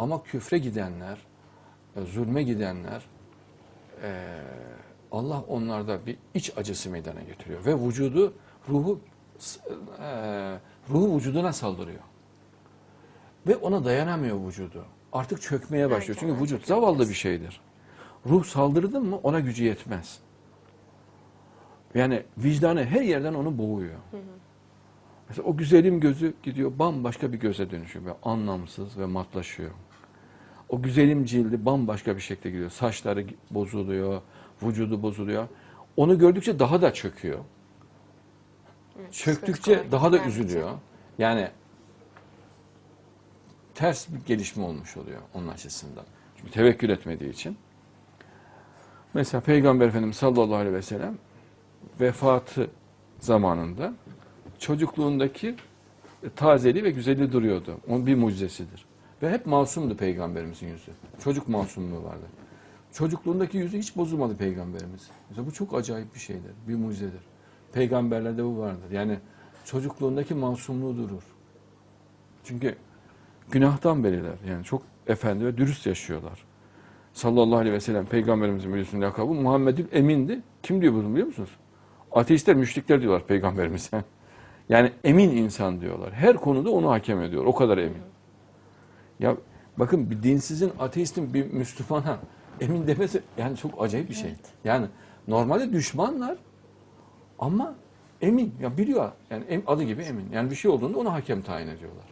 Ama küfre gidenler, e, zulme gidenler e, Allah onlarda bir iç acısı meydana getiriyor ve vücudu ruhu e, ruhu vücuduna saldırıyor. Ve ona dayanamıyor vücudu. Artık çökmeye başlıyor. Çünkü vücut zavallı bir şeydir. Ruh saldırdın mı ona gücü yetmez. Yani vicdanı her yerden onu boğuyor. Mesela o güzelim gözü gidiyor bambaşka bir göze dönüşüyor. Böyle anlamsız ve matlaşıyor. O güzelim cildi bambaşka bir şekilde gidiyor. Saçları bozuluyor, vücudu bozuluyor. Onu gördükçe daha da çöküyor. Evet, Çöktükçe daha da üzülüyor. Yani ters bir gelişme olmuş oluyor onun açısından. Çünkü tevekkül etmediği için. Mesela Peygamber Efendimiz sallallahu aleyhi ve sellem vefatı zamanında çocukluğundaki tazeliği ve güzelliği duruyordu. Onun bir mucizesidir. Ve hep masumdu peygamberimizin yüzü. Çocuk masumluğu vardı. Çocukluğundaki yüzü hiç bozulmadı peygamberimiz. Mesela bu çok acayip bir şeydir, bir mucizedir. Peygamberlerde bu vardır. Yani çocukluğundaki masumluğu durur. Çünkü günahtan beriler. Yani çok efendi ve dürüst yaşıyorlar. Sallallahu aleyhi ve sellem peygamberimizin biliyorsunuz lakabı Muhammed'in emindi. Kim diyor bunu biliyor musunuz? Ateistler, müşrikler diyorlar peygamberimize. Yani emin insan diyorlar. Her konuda onu hakem ediyor. O kadar emin. Ya bakın bir dinsizin, ateistin bir Müslümana emin demesi yani çok acayip bir şey. Yani normalde düşmanlar ama emin. Ya biliyor. Yani adı gibi emin. Yani bir şey olduğunda ona hakem tayin ediyorlar.